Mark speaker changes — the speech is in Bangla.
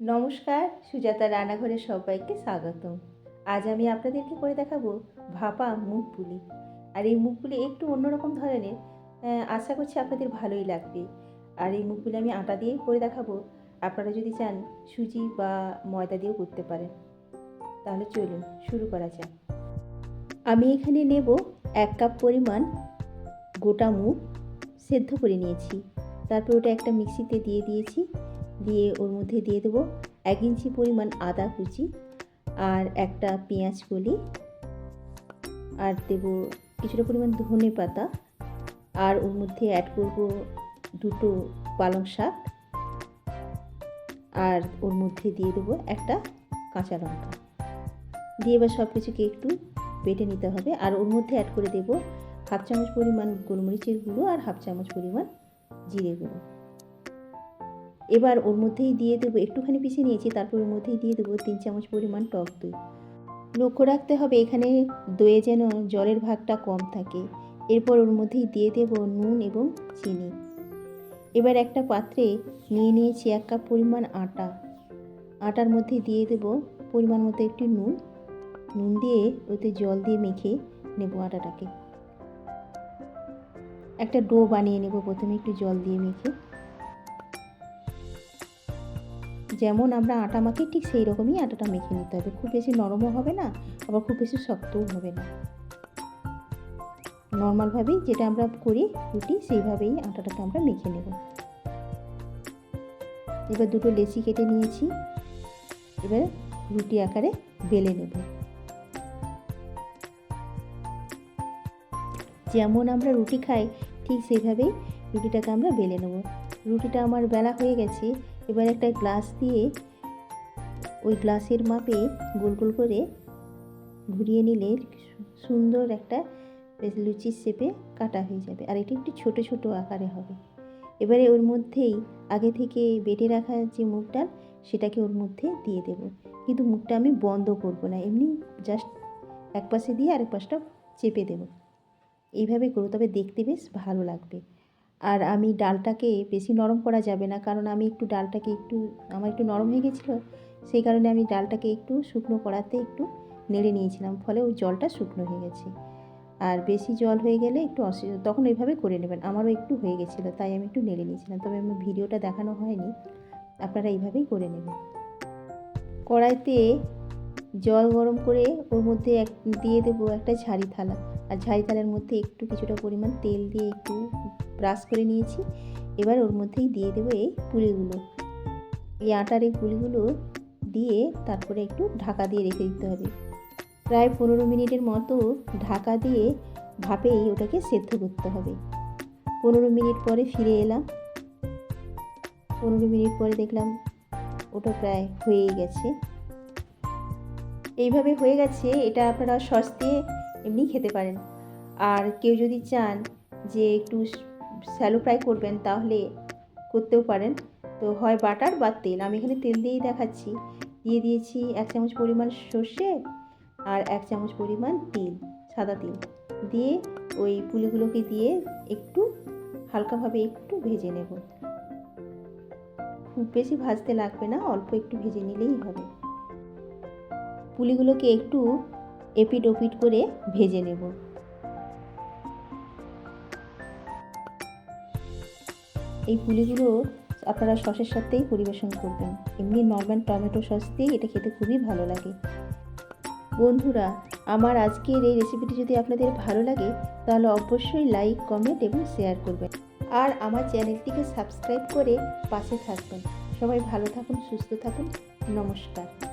Speaker 1: নমস্কার, সুজাতা রান্নাঘরে সবাইকে স্বাগতম। আজ আমি আপনাদেরকে করে দেখাবো ভাপা মুগ পুলি আর এই মুগ পুলি একটু অন্যরকম ধরনের আশা করছি আপনাদের ভালোই লাগবে। আর এই মুগ পুলি আমি আটা দিয়েই করে দেখাবো। আপনারা যদি চান সুজি বা ময়দা দিয়েও করতে পারেন। তাহলে চলুন, শুরু করা যাক। আমি এখানে নেব এক কাপ পরিমাণ গোটা মুগ, সেদ্ধ করে নিয়েছি। তারপর ওটা একটা মিক্সিতে দিয়ে দিয়েছি। দিয়ে ওর মধ্যে দিয়ে দেবো এক ইঞ্চি পরিমাণ আদা কুচি আর একটা পেঁয়াজ কলি। আর দেব কিছুটা পরিমাণ ধনে পাতা। আর ওর মধ্যে অ্যাড করব দুটো পালং শাক। আর ওর মধ্যে দিয়ে দেবো একটা কাঁচা লঙ্কা। দিয়ে এবার সব কিছুকে একটু বেটে নিতে হবে। আর ওর মধ্যে অ্যাড করে দেবো হাফ চামচ পরিমাণ গোলমরিচের গুঁড়ো আর হাফ চামচ পরিমাণ জিরে গুঁড়ো। এবার ওর মধ্যেই দিয়ে দেবো, একটুখানি পিছিয়ে নিয়েছি, তারপর ওর মধ্যেই দিয়ে দেবো তিন চামচ পরিমাণ টক দই। লক্ষ্য রাখতে হবে এখানে দইয়ে যেন জলের ভাগটা কম থাকে। এরপর ওর মধ্যেই দিয়ে দেবো নুন এবং চিনি। এবার একটা পাত্রে নিয়ে নিয়েছি এক কাপ পরিমাণ আটা। আটার মধ্যে দিয়ে দেব পরিমাণ মতো একটু নুন। নুন দিয়ে ওতে জল দিয়ে মেখে নেব আটাটাকে। একটা ডো বানিয়ে নেব প্রথমে একটু জল দিয়ে মেখে। যেমন আমরা আটা মাখি, ঠিক সেই রকমই আটাটা মেখে নিতে হবে। খুব বেশি নরমও হবে না, আবার খুব বেশি শক্তও হবে না। নর্মালভাবেই যেটা আমরা করি রুটি, সেইভাবেই আটাটাকে আমরা মেখে নেব। এবার দুটো লেচি কেটে নিয়েছি। এবার রুটি আকারে বেলে নেব। যেমন আমরা রুটি খাই, ঠিক সেইভাবেই রুটিটাকে আমরা বেলে নেব। রুটিটা আমার বেলা হয়ে গেছে এবার একটা গ্লাস দিয়ে ওই গ্লাসের মাপে গোল গোল করে ঘুরিয়ে নিলে সুন্দর একটা লুচির শেপে কাটা হয়ে যাবে। আর এটি একটু ছোট ছোট আকারে হবে। এবারে ওর মধ্যেই আগে থেকে বেটে রাখা যে মুগটা সেটাকে ওর মধ্যে দিয়ে দেব। কিন্তু মুখটা আমি বন্ধ করব না, এমনি জাস্ট এক পাশে দিয়ে আরেক পাশটা চেপে দেব। এইভাবে করো, তবে দেখতে বেশ ভালো লাগবে। আর আমি ডালটাকে বেশি নরম করা যাবে না, কারণ আমি একটু ডালটাকে একটু, আমার একটু নরম হয়ে গেছিল, সেই কারণে আমি ডালটাকে একটু শুকনো করাতে একটু নেড়ে নিয়েছিলাম, ফলে ওই জলটা শুকনো হয়ে গেছে। আর বেশি জল হয়ে গেলে একটু অসুবিধা তখন ওইভাবে করে নেবেন, আমারও একটু হয়ে গেছিল, তাই আমি একটু নেড়ে নিয়েছিলাম, তবে আমার ভিডিওটা দেখানো হয়নি, আপনারা এইভাবেই করে নেবেন। কড়াইতে জল গরম করে ওর মধ্যে এক, দিয়ে দেবো একটা ঝাড়ি থালা আর ঝাড়ি থালার মধ্যে একটু কিছুটা পরিমাণ তেল দিয়ে একটু ব্রাশ করে নিয়েছি। এবার ওর মধ্যেই দিয়ে দেবো এই পুলিগুলো। এই আটার এই পুলিগুলো দিয়ে তারপরে একটু ঢাকা দিয়ে রেখে দিতে হবে। প্রায় পনেরো মিনিটের মতো ঢাকা দিয়ে ভাপেই ওটাকে সেদ্ধ করতে হবে। পনেরো মিনিট পরে ফিরে এলাম। পনেরো মিনিট পরে দেখলাম ওটা প্রায় হয়েই গেছে। এইভাবে হয়ে গেছে। এটা আপনারা সস দিয়ে এমনি খেতে পারেন। আর কেউ যদি চান যে একটু স্যালো ফ্রাই করবেন তাহলে করতেও পারেন। তো হয় বাটার বা তেল। আমি এখানে তেল দিয়েই দেখাচ্ছি। দিয়ে দিয়েছি এক চামচ পরিমাণ সর্ষে আর এক চামচ পরিমাণ তিল, সাদা তিল। দিয়ে ওই পুলিগুলোকে দিয়ে একটু হালকাভাবে একটু ভেজে নেব। খুব বেশি ভাজতে লাগবে না, অল্প একটু ভেজে নিলেই হবে। পুলিগুলোকে একটু এপিট ওপিট করে ভেজে নেব। এই পুলিগুলো আপনারা সসের সাথেই পরিবেশন করবেন। এমনি নর্মাল টমেটো সস দিয়ে এটা খেতে খুবই ভালো লাগে। বন্ধুরা, আমার আজকের এই রেসিপিটি যদি আপনাদের ভালো লাগে, তাহলে অবশ্যই লাইক কমেন্ট এবং শেয়ার করবেন। আর আমার চ্যানেলটিকে সাবস্ক্রাইব করে পাশে থাকবেন। সবাই ভালো থাকুন, সুস্থ থাকুন। নমস্কার।